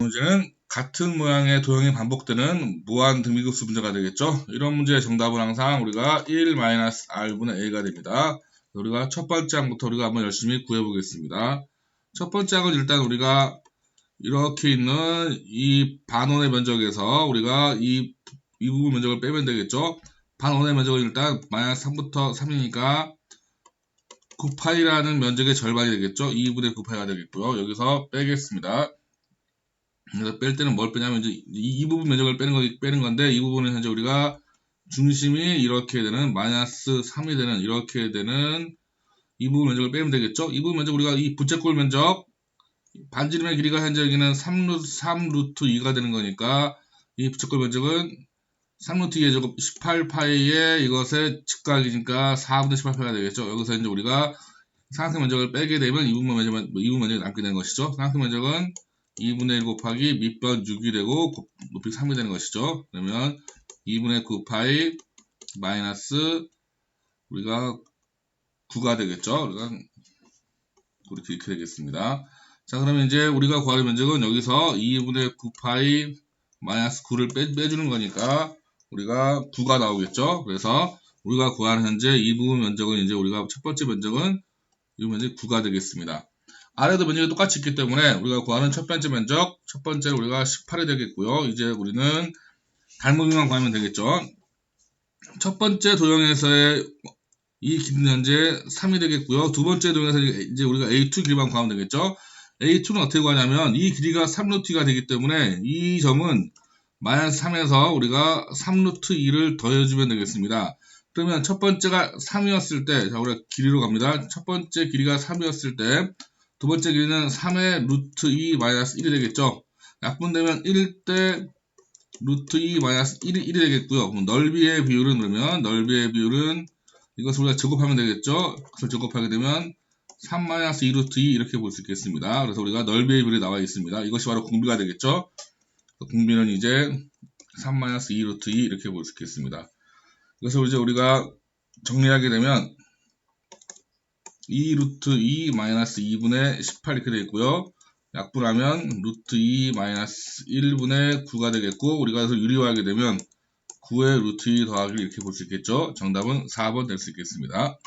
문제는 같은 모양의 도형이 반복되는 무한 등비급수 문제가 되겠죠. 이런 문제의 정답은 항상 우리가 1-r분의 a가 됩니다. 우리가 첫 번째 항부터 우리가 한번 열심히 구해보겠습니다. 첫 번째 항은 일단 우리가 이렇게 있는 이 반원의 면적에서 우리가 이, 이 부분 면적을 빼면 되겠죠. 반원의 면적은 일단 마이너스 3부터 3이니까 9파이라는 면적의 절반이 되겠죠. 2분의 9파이가 되겠고요. 여기서 빼겠습니다. 그래서 뺄 때는 뭘 빼냐면 이제 이, 이 부분 면적을 빼는, 거, 빼는 건데 이 부분은 현재 우리가 중심이 이렇게 되는 마이너스 3이 되는 이렇게 되는 이 부분 면적을 빼면 되겠죠. 이 부분 면적 우리가 이 부채꼴 면적 반지름의 길이가 현재 여기는 3루트, 3루트 2가 되는 거니까 이 부채꼴 면적은 3루트 2의 제곱 18파이에 이것의 직각이니까 4분의 18파이가 되겠죠. 여기서 이제 우리가 상승 면적을 빼게 되면 이 부분 면적은 이 남게 되는 것이죠. 상승 면적은 2분의 1 곱하기 밑변 6이 되고 곱- 높이 3이 되는 것이죠. 그러면 2분의 9 파이 마이너스 우리가 9가 되겠죠. 그러니까 이렇게, 이렇게 되겠습니다. 자 그러면 이제 우리가 구할 면적은 여기서 2분의 9 파이 마이너스 9를 빼, 빼주는 거니까 우리가 9가 나오겠죠. 그래서 우리가 구하는 현재 이 부분 면적은 이제 우리가 첫 번째 면적은 이 면적이 9가 되겠습니다. 아래도 면적이 똑같이 있기 때문에 우리가 구하는 첫 번째 면적, 첫 번째는 우리가 18이 되겠고요. 이제 우리는 닮음이만 구하면 되겠죠. 첫 번째 도형에서의 이 길이는 현재 3이 되겠고요. 두 번째 도형에서 이제 우리가 A2 길이만 구하면 되겠죠. A2는 어떻게 구하냐면 이 길이가 3루트가 되기 때문에 이 점은 마이너스 3에서 우리가 3루트 2를 더해주면 되겠습니다. 그러면 첫 번째가 3이었을 때, 자, 우리가 길이로 갑니다. 첫 번째 길이가 3이었을 때, 두 번째 길이는 3의 루트 2 마이너스 1이 되겠죠. 약분되면 1대 루트 2 마이너스 1이, 1이 되겠고요. 넓이의 비율은 그러면 넓이의 비율은 이것을 우리가 제곱하면 되겠죠. 그것을 제곱하게 되면 3 마이너스 2 루트 2 이렇게 볼 수 있겠습니다. 그래서 우리가 넓이의 비율이 나와 있습니다. 이것이 바로 공비가 되겠죠. 공비는 이제 3 마이너스 2 루트 2 이렇게 볼 수 있겠습니다. 그래서 이제 우리가 정리하게 되면 2 루트 2 마이너스 2분의 18 이렇게 되겠고요. 약분하면 루트 2 마이너스 1분의 9가 되겠고 우리가 그래서 유리화하게 되면 9의 루트 2 더하기 이렇게 볼 수 있겠죠. 정답은 4번 될 수 있겠습니다.